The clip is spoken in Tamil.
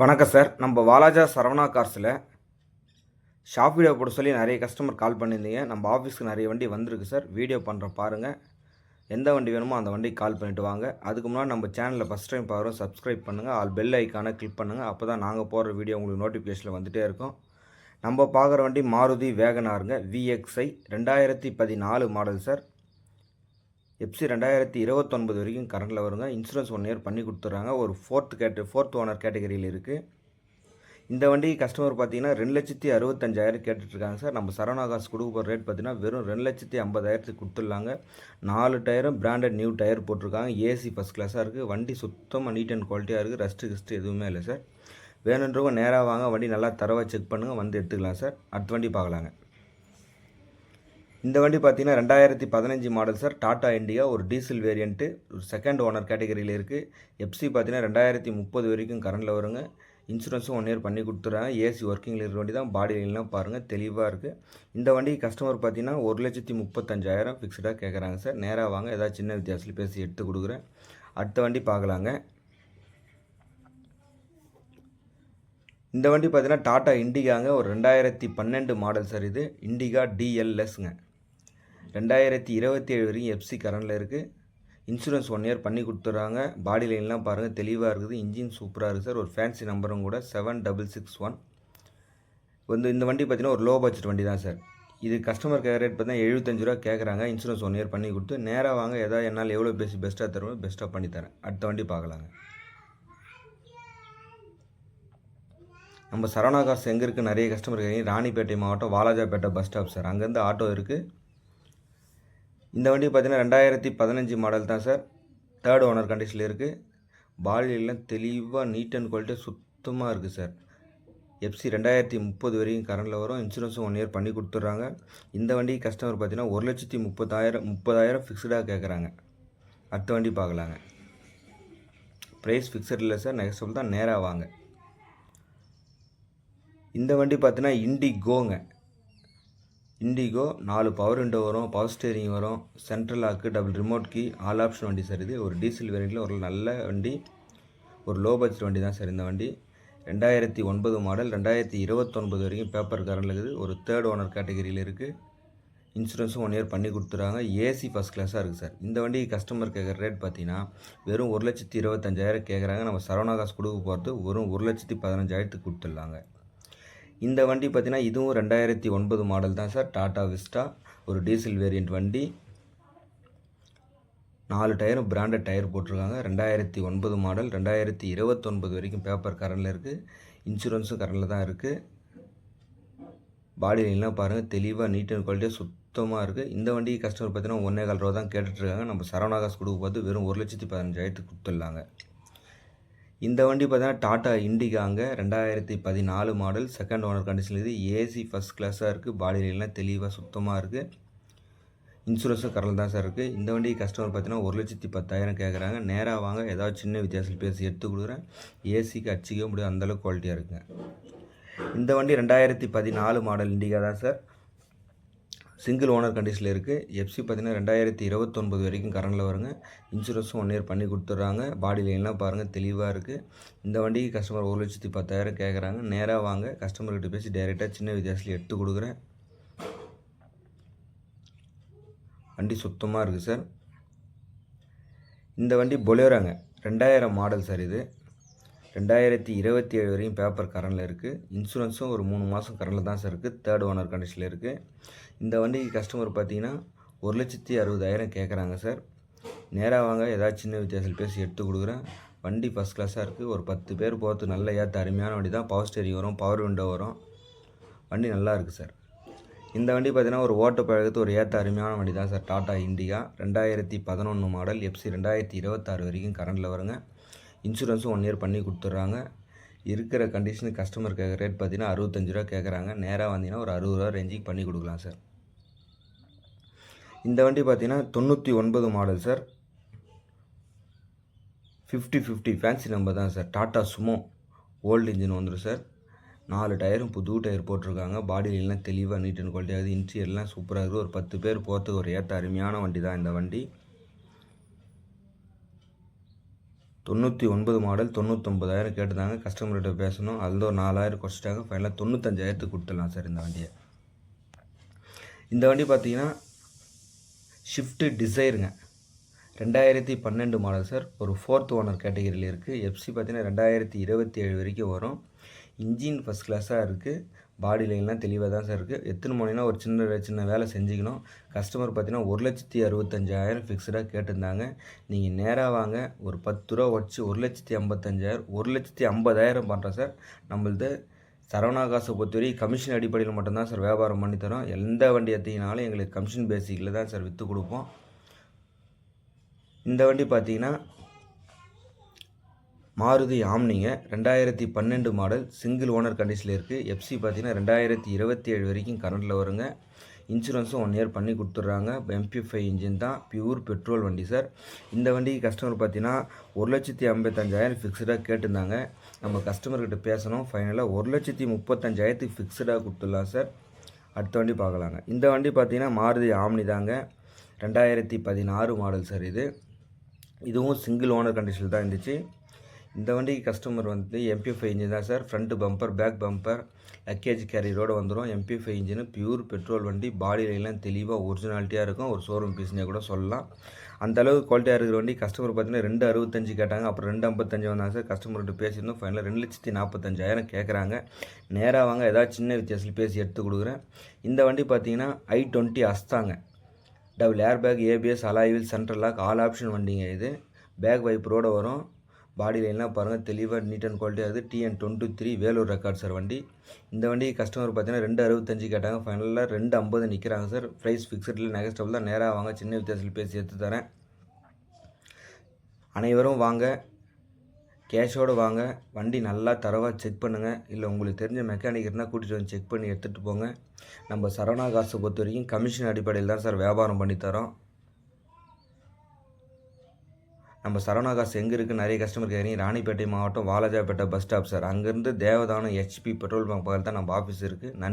வணக்கம் சார். நம்ம வாலாஜா சரவணா கார்ஸில் ஷாப் வீடியோ போட சொல்லி நிறைய கஸ்டமர் கால் பண்ணியிருந்தீங்க. நம்ம ஆஃபீஸ்க்கு நிறைய வண்டி வந்திருக்கு சார். வீடியோ பண்ணுற பாருங்கள் எந்த வண்டி வேணுமோ அந்த வண்டிக்கு கால் பண்ணிவிட்டு வாங்க. அதுக்கு முன்னாடி நம்ம சேனலில் ஃபஸ்ட் டைம் பாருங்கள் சப்ஸ்கிரைப் பண்ணுங்கள் ஆல் பெல் ஐக்கானை கிளிக் பண்ணுங்கள் அப்போ தான் நாங்கள் போடுற வீடியோ உங்களுக்கு நோட்டிஃபிகேஷனில் வந்துகிட்டே இருக்கும். நம்ம பார்க்குற வண்டி மாருதி வேகனாருங்க. விஎக்ஸ்ஐ ரெண்டாயிரத்தி பதினாலு மாடல் சார் எப்சி ரெண்டாயிரத்தி இருபத்தொன்பது வரைக்கும் கரண்டில் வருங்க. இன்சூரன்ஸ் ஒன் இயர் பண்ணி கொடுத்துட்றாங்க ஒரு ஃபோர்த் கேட்டு ஃபோர்த் ஓனர் கேட்டகரியில் இருக்குது இந்த வண்டி கஸ்டமர் பார்த்தீங்கன்னா ரெண்டு லட்சத்தி அறுபத்தஞ்சாயிரம் கேட்டுட்ருக்காங்க சார். நம்ம சரவணா காசு கொடுக்க போகிற ரேட் பார்த்தீங்கன்னா வெறும் ரெண்டு லட்சத்தி ஐம்பதாயிரத்துக்கு கொடுத்துட்லாங்க. நாலு டயரும் பிராண்டட் நியூ டயர் போட்டிருக்காங்க. ஏசி ஃபஸ்ட் கிளாஸாக இருக்குது வண்டி சுத்தமாக நீட் அண்ட் குவாலிட்டியாக இருக்குது ரஸ்ட்டு கிஸ்ட்டு எதுவுமே இல்லை சார். வேணுன்றவங்க நேராக வாங்க. வண்டி நல்லா தரவாக செக் பண்ணுங்கள் வந்து எடுத்துக்கலாம் சார். அடுத்த வண்டி பார்க்கலாங்க. இந்த வண்டி பார்த்தீங்கன்னா ரெண்டாயிரத்தி பதினஞ்சு மாடல் சார் டாடா இண்டிகா ஒரு டீசல் வேரியண்ட்டு ஒரு செகண்ட் ஓனர் கேட்டகரியில் இருக்குது எஃப்சி பார்த்தீங்கன்னா ரெண்டாயிரத்தி முப்பது வரைக்கும் கரண்டில் வருங்க. இன்சூரன்ஸும் ஒன் இயர் பண்ணி கொடுத்துட்றாங்க. ஏசி ஒர்க்கிங்கில் இருக்கிற வண்டி தான் பாடி பாருங்கள் தெளிவாக இருக்குது இந்த வண்டி கஸ்டமர் பார்த்தீங்கன்னா ஒரு லட்சத்தி முப்பத்தஞ்சாயிரம் ஃபிக்ஸ்டாக கேட்குறாங்க சார் நேராக வாங்க ஏதாவது சின்ன வித்தியாசத்தில் பேசி எடுத்து கொடுக்குறேன். அடுத்த வண்டி பார்க்கலாங்க. இந்த வண்டி பார்த்தீங்கன்னா டாடா இண்டிகாங்க ஒரு ரெண்டாயிரத்தி பன்னெண்டு மாடல் சார் இது இண்டிகா டிஎல்எஸ்ங்க ரெண்டாயிரத்தி இருபத்தி ஏழு வரைக்கும் எஃப்சி கரண்டில் இருக்குது இன்சூரன்ஸ் ஒன் இயர் பண்ணி கொடுத்துட்றாங்க. பாடி லைன்லாம் பாருங்கள் தெளிவாக இருக்குது. இன்ஜின் சூப்பராக இருக்குது சார் ஒரு ஃபேன்சி நம்பரும் கூட செவன் டபுள் சிக்ஸ் ஒன் வந்து இந்த வண்டி பார்த்தீங்கன்னா ஒரு லோ பட்ஜெட் வண்டி தான் சார் இது கஸ்டமர் கேர் ரேட் பார்த்தீங்கன்னா எழுபத்தஞ்சு ரூபா கேட்குறாங்க இன்சூரன்ஸ் ஒன் இயர் பண்ணி கொடுத்து நேராக வாங்க. எதாவது என்னால் எவ்வளோ பேசி பெஸ்ட்டாக தருவோம் பெஸ்ட்டாக பண்ணி தரேன். அடுத்த வண்டி பார்க்கலாங்க. நம்ம சரவணா காசு எங்கே இருக்குது நிறைய கஸ்டமர் கேட்குறீங்க ராணிப்பேட்டை மாவட்டம் வாலாஜாப்பேட்டை பஸ் ஸ்டாப் சார் அங்கேருந்து ஆட்டோ இருக்குது இந்த வண்டி பார்த்தீங்கன்னா ரெண்டாயிரத்தி பதினஞ்சு மாடல் தான் சார். தேர்ட் ஓனர் கண்டிஷனில் இருக்குது பாலியெல்லாம் தெளிவாக நீட் அண்ட் குவாலிட்டியாக சுத்தமாக இருக்குது சார். எஃப்சி ரெண்டாயிரத்தி முப்பது வரைக்கும் கரண்டில் வரும். இன்சூரன்ஸும் ஒன் இயர் பண்ணி கொடுத்துட்றாங்க. இந்த வண்டி கஸ்டமர் பார்த்தீங்கன்னா ஒரு லட்சத்தி முப்பதாயிரம் முப்பதாயிரம் ஃபிக்ஸ்டாக கேட்குறாங்க அடுத்த வண்டி பார்க்கலாங்க. ப்ரைஸ் ஃபிக்ஸட் இல்லை சார். நெக்ஸ்ட் தான். நேராக வாங்க. இந்த வண்டி பார்த்தீங்கன்னா இண்டிகோங்க இண்டிகோ நாலு பவர் விண்டோ வரும் பவர் ஸ்டேரிங் வரும் central lock double remote key all option வண்டி சார் இது. ஒரு டீசல் வேரியண்ட்டில் ஒரு நல்ல வண்டி ஒரு லோ பட்ஜெட் வண்டி தான் சார் இந்த வண்டி. ரெண்டாயிரத்தி ஒன்பது மாடல் ரெண்டாயிரத்தி இருபத்தொன்பது வரைக்கும் பேப்பர் கரண்ட் இருக்குது. ஒரு தேர்ட் ஓனர் கேட்டகரியில் இருக்குது இன்சூரன்ஸும் ஒன் இயர் பண்ணி கொடுத்துறாங்க ஏசி ஃபஸ்ட் கிளாஸாக இருக்குது சார். இந்த வண்டி கஸ்டமர் கேட்குற ரேட் பார்த்தீங்கன்னா வெறும் ஒரு லட்சத்தி இருபத்தஞ்சாயிரம் கேட்குறாங்க. நம்ம சரவணா காசு கொடுக்க போகிறது வெறும் ஒரு லட்சத்தி பதினஞ்சாயிரத்துக்கு கொடுத்துடலாங்க இந்த வண்டி பார்த்தீங்கன்னா இதுவும் ரெண்டாயிரத்தி ஒன்பது மாடல் தான் சார். டாடா விஸ்டா ஒரு டீசல் வேரியண்ட் வண்டி. நாலு டயரும் பிராண்டட் டயர் போட்டிருக்காங்க. ரெண்டாயிரத்தி ஒன்பது மாடல் ரெண்டாயிரத்தி இருபத்தொன்பது வரைக்கும் பேப்பர் கரண்டில் இருக்குது இன்சூரன்ஸும் கரண்டில் தான் இருக்குது பாடி லைன்லாம் பாருங்கள் தெளிவாக நீட் அண்ட் குவாலிட்டியாக சுத்தமாக இருக்குது இந்த வண்டி கஸ்டமர் பார்த்தீங்கன்னா ஒன்றே கால் ரூபா தான் கேட்டுட்ருக்காங்க நம்ம சரவணா காசு கொடுக்க பார்த்து வெறும் ஒரு லட்சத்தி பதினஞ்சாயிரத்துக்கு கொடுத்துடலாங்க. இந்த வண்டி பார்த்தீங்கன்னா டாட்டா இண்டிகாங்க. ரெண்டாயிரத்தி பதினாலு மாடல் செகண்ட் ஓனர் கண்டிஷன் இது ஏசி ஃபஸ்ட் கிளாஸாக இருக்குது. பாடி தெளிவாக சுத்தமாக இருக்குது இன்சூரன்ஸும் கரல் தான் சார் இருக்குது இந்த வண்டி கஸ்டமர் பார்த்தீங்கன்னா ஒரு லட்சத்தி பத்தாயிரம் கேட்குறாங்க நேராக வாங்க. ஏதாவது சின்ன வித்தியாசத்தில் பேசி எடுத்து கொடுக்குறேன். ஏசிக்கு அச்சிக்க முடியாது அந்தளவுக்கு குவாலிட்டியாக இருக்குங்க. இந்த வண்டி ரெண்டாயிரத்தி பதினாலு மாடல் இண்டிகா தான் சார். சிங்கிள் ஓனர் கண்டிஷனில் இருக்குது எஃப்சி பார்த்தீங்கன்னா ரெண்டாயிரத்தி இருபத்தொன்பது வரைக்கும் கரண்டில் வருங்க. இன்சூரன்ஸும் ஒன் இயர் பண்ணி கொடுத்துட்றாங்க. பாடி லைன்லாம் பாருங்கள் தெளிவாக இருக்குது இந்த வண்டிக்கு கஸ்டமர் ஒரு லட்சத்தி பத்தாயிரம் கேட்குறாங்க நேராக வாங்க. கஸ்டமர்கிட்ட பேசி டைரெக்டாக சின்ன வித்தியாசத்தில் எடுத்து கொடுக்குறேன். வண்டி சுத்தமாக இருக்குது சார் இந்த வண்டி பொலேரோங்க ரெண்டாயிரம் மாடல் சார் இது. ரெண்டாயிரத்தி இருபத்தி ஏழு வரையும் பேப்பர் கரண்டில் இருக்குது இன்சூரன்ஸும் ஒரு மூணு மாதம் கரண்டில் தான் சார் இருக்குது தேர்ட் ஓனர் கண்டிஷனில் இருக்குது இந்த வண்டிக்கு கஸ்டமர் பார்த்தீங்கன்னா ஒரு லட்சத்தி அறுபதாயிரம் கேட்குறாங்க சார் நேராக வாங்க ஏதாச்சும் சின்ன வித்தியாசத்தில் பேசி எடுத்து கொடுக்குறேன். வண்டி ஃபஸ்ட் கிளாஸாக இருக்குது ஒரு பத்து பேர் போகிறது நல்ல ஏற்ற அருமையான வண்டி தான். பவர் ஸ்டேரிங் வரும் பவர் விண்டோ வரும். வண்டி நல்லா இருக்குது சார் இந்த வண்டி பார்த்தீங்கன்னா ஒரு ஓட்ட பழகத்து ஒரு ஏற்ற அருமையான வண்டி தான் சார் டாட்டா இண்டிகா ரெண்டாயிரத்தி பதினொன்று மாடல் எஃப்சி ரெண்டாயிரத்தி இருபத்தாறு வரைக்கும் கரண்டில் வருங்க. இன்சூரன்ஸும் ஒன் இயர் பண்ணி கொடுத்துட்றாங்க. இருக்கிற கண்டிஷனுக்கு கஸ்டமர் கேட்குற ரேட் பார்த்தீங்கன்னா அறுபத்தஞ்சு ரூபா கேட்குறாங்க நேராக வந்தீங்கன்னா ஒரு அறுபது ரூபா ரேஞ்சுக்கு பண்ணி கொடுக்கலாம் சார் இந்த வண்டி பார்த்தீங்கன்னா தொண்ணூற்றி ஒன்பது model sir fifty fifty fancy number தான் sir Tata Sumo old engine வந்துடும் சார் நாலு டயரும் புது டயர் போட்டிருக்காங்க. பாடியிலாம் தெளிவாக நீட் அண்ட் குவாலிட்டியாக இன்டீரியர்லாம் சூப்பராக இருக்குது. ஒரு பத்து பேர் போகிறதுக்கு ஒரு ஏற்ற அருமையான வண்டி தான் இந்த வண்டி. தொண்ணூற்றி ஒன்பது மாடல் தொண்ணூற்றொம்பதாயிரம் கேட்டிருந்தாங்க. கஸ்டமர்கிட்ட பேசணும். அதில் ஒரு நாலாயிரம் குறைச்சிட்டாங்க. ஃபைனலாக தொண்ணூத்தஞ்சாயிரத்துக்கு கொடுத்துடலாம் சார் இந்த வண்டியை. இந்த வண்டி பார்த்தீங்கன்னா ஷிஃப்ட்டு டிசைருங்க ரெண்டாயிரத்தி பன்னெண்டு மாடல் சார் ஒரு ஃபோர்த் ஓனர் கேட்டகரியில் இருக்குது எஃப்சி பார்த்தீங்கன்னா ரெண்டாயிரத்தி இருபத்தி ஏழு வரைக்கும் வரும். இன்ஜின் ஃபஸ்ட் கிளாஸாக இருக்குது பாடி லைன்லாம் தெளிவாக தான் சார் இருக்குது எத்தனை மணினா ஒரு சின்ன சின்ன வேலை செஞ்சுக்கணும். கஸ்டமர் பார்த்தீங்கன்னா ஒரு லட்சத்தி அறுபத்தஞ்சாயிரம் ஃபிக்ஸ்டாக கேட்டிருந்தாங்க. நீங்கள் நேராக வாங்க. ஒரு பத்து ரூபா வச்சு ஒரு லட்சத்தி ஐம்பத்தஞ்சாயிரம் ஒரு லட்சத்தி ஐம்பதாயிரம் பண்ணுறோம் சார் நம்மளது சரவணா பொறுத்தவரை கமிஷன் அடிப்படையில் மட்டும்தான் சார் வியாபாரம் பண்ணி தரோம். எந்த வண்டி எடுத்தீங்கனாலும் எங்களுக்கு கமிஷன் பேசிக்கில் தான் சார் விற்று கொடுப்போம். இந்த வண்டி பார்த்தீங்கன்னா மாருதி ஆம்னிங்க. ரெண்டாயிரத்தி பன்னெண்டு மாடல் சிங்கிள் ஓனர் கண்டிஷனில் இருக்குது எஃப்சி பார்த்தீங்கன்னா ரெண்டாயிரத்தி இருபத்தி ஏழு வரைக்கும் கரண்டில் வருங்க. இன்சூரன்ஸும் ஒன் இயர் பண்ணி கொடுத்துட்றாங்க. எம்பி ஃபைவ் இன்ஜின் தான் பியூர் பெட்ரோல் வண்டி சார் இந்த வண்டிக்கு கஸ்டமர் பார்த்தீங்கன்னா ஒரு லட்சத்தி ஐம்பத்தஞ்சாயிரம் ஃபிக்ஸ்டாக கேட்டிருந்தாங்க. நம்ம கஸ்டமர்கிட்ட பேசணும். ஃபைனலாக ஒரு லட்சத்தி முப்பத்தஞ்சாயிரத்துக்கு ஃபிக்ஸ்டாக கொடுத்துடலாம் சார் அடுத்த வண்டி பார்க்கலாங்க. இந்த வண்டி பார்த்தீங்கன்னா மாருதி ஆம்னி தாங்க. ரெண்டாயிரத்தி பதினாறு மாடல் சார் இது. இதுவும் சிங்கிள் ஓனர் கண்டிஷனில் தான் இருந்துச்சு. இந்த வண்டிக்கு கஸ்டமர் வந்து எம்பி ஃபைவ் இன்ஜின் தான் sir. Front bumper back bumper luggage கேரியரோடு வந்துடும் MP five engine pure petrol வண்டி. பாடியிலெல்லாம் தெளிவாக ஒரிஜினாலிட்டியாக இருக்கும். ஒரு ஷோரூம் பீஸ்னே கூட சொல்லலாம். அந்த அளவுக்கு குவாலிட்டியாக இருக்கிற வண்டி கஸ்டமர் பார்த்தீங்கன்னா ரெண்டு அறுபத்தஞ்சு கேட்டாங்க. அப்புறம் ரெண்டு ஐம்பத்தஞ்சு வந்தாங்க சார். கஸ்டமர்கிட்ட பேசியிருந்தோம். ஃபைனலாக ரெண்டு லட்சத்தி நாற்பத்தஞ்சாயிரம் கேட்குறாங்க. நேராக வாங்க. ஏதாவது சின்ன வித்தியாசத்தில் பேசி எடுத்து கொடுக்குறேன். இந்த வண்டி பார்த்தீங்கன்னா ஐ twenty அஸ்தாங்க. Double air bag ABS alloy wheel central lock all option வண்டிங்க இது. பேக் வைப்பரோடு வரும். பாடி லைன்லாம் பாருங்கள் தெளிவாக நீட் அண்ட் குவாலிட்டியாக இருக்குது. TN twenty three Vellore record sir வண்டி. இந்த வண்டி கஸ்டமர் பார்த்தீங்கன்னா ரெண்டு அறுபத்தஞ்சு கேட்டாங்க. ஃபைனலில் ரெண்டு ஐம்பது நிற்கிறாங்க சார் ப்ரைஸ் ஃபிக்ஸடில் நெகஸ்டபிள் தான். நேராக வாங்க சின்ன வித்தியாசத்தில் பேசி எடுத்து தரேன். அனைவரும் வாங்க. கேஷோடு வாங்க. வண்டி நல்லா தரவாக செக் பண்ணுங்கள் இல்லை உங்களுக்கு தெரிஞ்ச மெக்கானிக் இருந்தால் கூட்டிகிட்டு வந்து செக் பண்ணி எடுத்துகிட்டு போங்க. நம்ம சரவணா காசை பொறுத்த வரைக்கும் கமிஷன் அடிப்படையில் தான் சார் வியாபாரம் பண்ணித்தரோம் நம்ம சரவணாகாஸ் எங்கே இருக்குது நிறைய கஸ்டமர் கேட்குறீங்க ராணிப்பேட்டை மாவட்டம் வாலாஜாப்பேட்டை பஸ் ஸ்டாப் சார் அங்கேருந்து தேவதானம் ஹெச்பி பெட்ரோல் பங்க் பக்கத்தில் தான் நம்ம ஆஃபீஸ் இருக்குது நன்றி.